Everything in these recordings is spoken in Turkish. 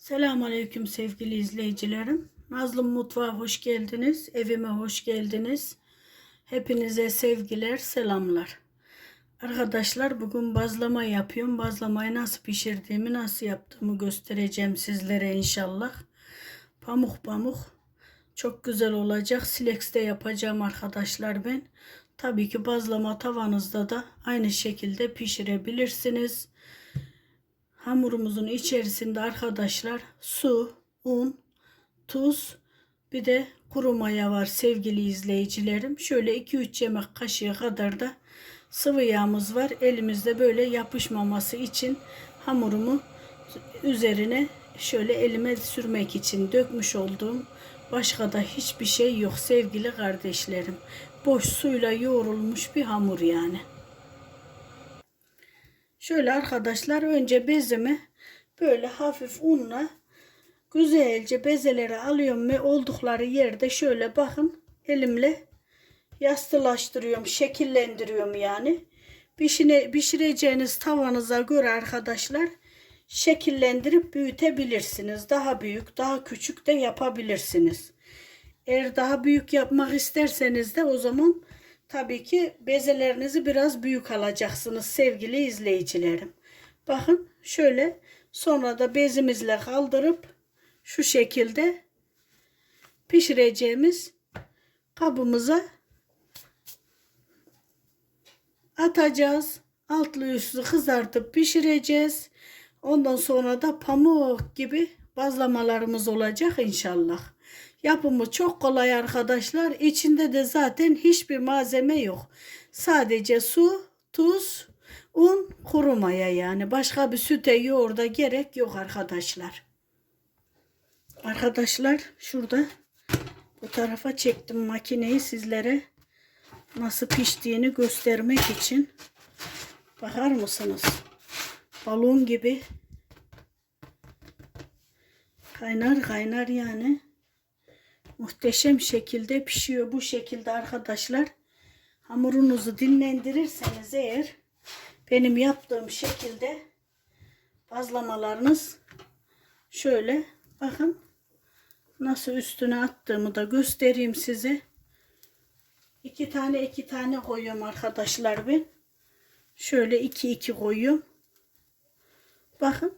Selamun Aleyküm sevgili izleyicilerim. Nazlı Mutfağa hoş geldiniz. Evime hoş geldiniz. Hepinize sevgiler, selamlar. Arkadaşlar bugün bazlama yapıyorum. Bazlamayı nasıl pişirdiğimi, nasıl yaptığımı göstereceğim sizlere inşallah. Pamuk pamuk. Çok güzel olacak. Silex'te yapacağım arkadaşlar ben. Tabii ki bazlama tavanızda da aynı şekilde pişirebilirsiniz. Hamurumuzun içerisinde arkadaşlar su, un, tuz bir de kuru maya var sevgili izleyicilerim. Şöyle 2-3 yemek kaşığı kadar da sıvı yağımız var. Elimizde böyle yapışmaması için hamurumu üzerine şöyle elime sürmek için dökmüş olduğum başka da hiçbir şey yok sevgili kardeşlerim. Boş suyla yoğrulmuş bir hamur yani. Şöyle arkadaşlar önce bezimi böyle hafif unla güzelce bezeleri alıyorum ve oldukları yerde şöyle bakın elimle yastılaştırıyorum, şekillendiriyorum yani. Pişine, pişireceğiniz tavanıza göre arkadaşlar şekillendirip büyütebilirsiniz. Daha büyük, daha küçük de yapabilirsiniz. Eğer daha büyük yapmak isterseniz de o zaman tabii ki bezelerinizi biraz büyük alacaksınız sevgili izleyicilerim. Bakın şöyle sonra da bezimizle kaldırıp şu şekilde pişireceğimiz kabımıza atacağız. Altlı üstü kızartıp pişireceğiz. Ondan sonra da pamuk gibi bazlamalarımız olacak inşallah. Yapımı çok kolay arkadaşlar. İçinde de zaten hiçbir malzeme yok. Sadece su, tuz, un, kuru maya yani. Başka bir süte yoğurda gerek yok arkadaşlar. Arkadaşlar şurada bu tarafa çektim makineyi sizlere nasıl piştiğini göstermek için. Bakar mısınız? Balon gibi kaynar kaynar yani muhteşem şekilde pişiyor. Bu şekilde arkadaşlar hamurunuzu dinlendirirseniz eğer benim yaptığım şekilde bazlamalarınız şöyle bakın nasıl üstüne attığımı da göstereyim size. İki tane iki tane koyuyorum arkadaşlar ben. Şöyle iki iki koyuyorum. Bakın.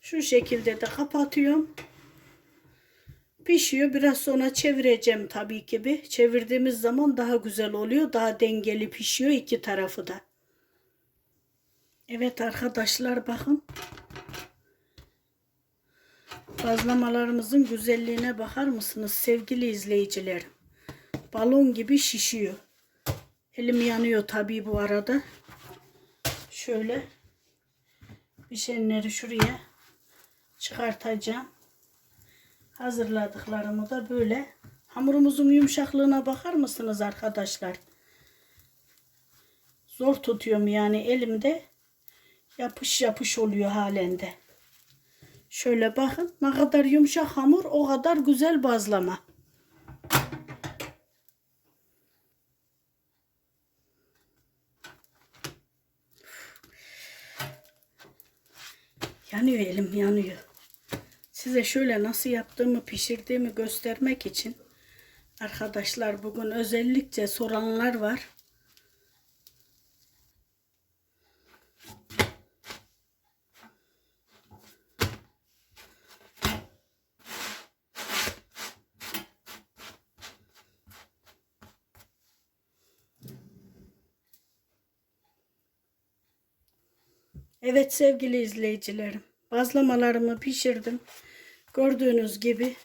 Şu şekilde de kapatıyorum pişiyor. Biraz sonra çevireceğim tabii ki bir. Çevirdiğimiz zaman daha güzel oluyor. Daha dengeli pişiyor iki tarafı da. Evet arkadaşlar bakın. Bazlamalarımızın güzelliğine bakar mısınız sevgili izleyicilerim? Balon gibi şişiyor. Elim yanıyor tabii bu arada. Şöyle pişenleri şuraya çıkartacağım hazırladıklarımı da böyle hamurumuzun yumuşaklığına bakar mısınız arkadaşlar? Zor tutuyorum yani elimde yapış yapış oluyor halinde. Şöyle bakın ne kadar yumuşak hamur o kadar güzel bazlama. Yanıyor elim yanıyor. Size şöyle nasıl yaptığımı, pişirdiğimi göstermek için arkadaşlar bugün özellikle soranlar var. Evet sevgili izleyicilerim, bazlamalarımı pişirdim. Gördüğünüz gibi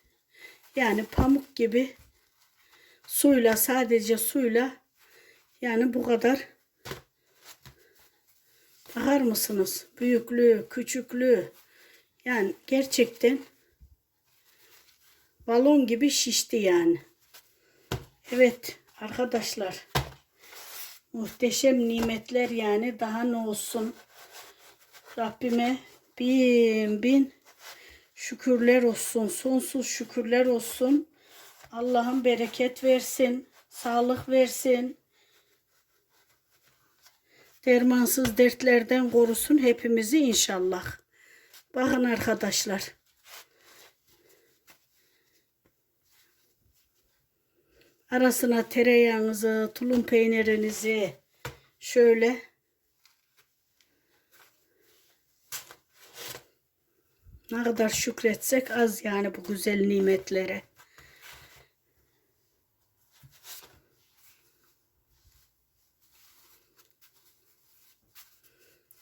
yani pamuk gibi suyla sadece suyla yani bu kadar bakar mısınız? Büyüklüğü, küçüklüğü yani gerçekten balon gibi şişti yani. Evet arkadaşlar muhteşem nimetler yani daha ne olsun Rabbime bin bin Şükürler olsun, sonsuz şükürler olsun. Allah'ın bereket versin, sağlık versin. Dermansız dertlerden korusun hepimizi inşallah. Bakın arkadaşlar. Arasına tereyağınızı, tulum peynirinizi şöyle ne kadar şükretsek az yani bu güzel nimetlere.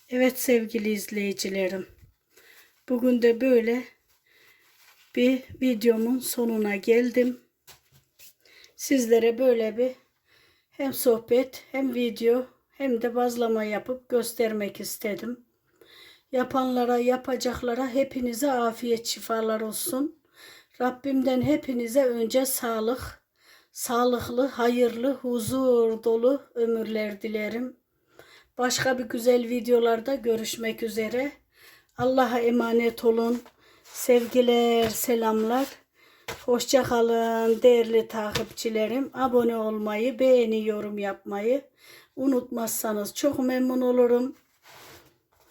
Evet sevgili izleyicilerim. Bugün de böyle bir videomun sonuna geldim. Sizlere böyle bir hem sohbet hem video hem de bazlama yapıp göstermek istedim. Yapanlara, yapacaklara hepinize afiyet şifalar olsun. Rabbimden hepinize önce sağlık, sağlıklı, hayırlı, huzur dolu ömürler dilerim. Başka bir güzel videolarda görüşmek üzere. Allah'a emanet olun. Sevgiler, selamlar. Hoşça kalın değerli takipçilerim. Abone olmayı, beğeni, yorum yapmayı unutmazsanız çok memnun olurum.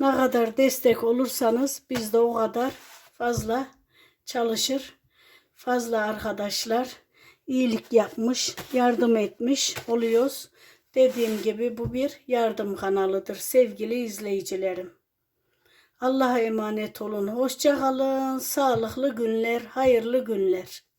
Ne kadar destek olursanız biz de o kadar fazla çalışır. Fazla arkadaşlar iyilik yapmış, yardım etmiş oluyoruz. Dediğim gibi bu bir yardım kanalıdır sevgili izleyicilerim. Allah'a emanet olun. Hoşça kalın. Sağlıklı günler, hayırlı günler.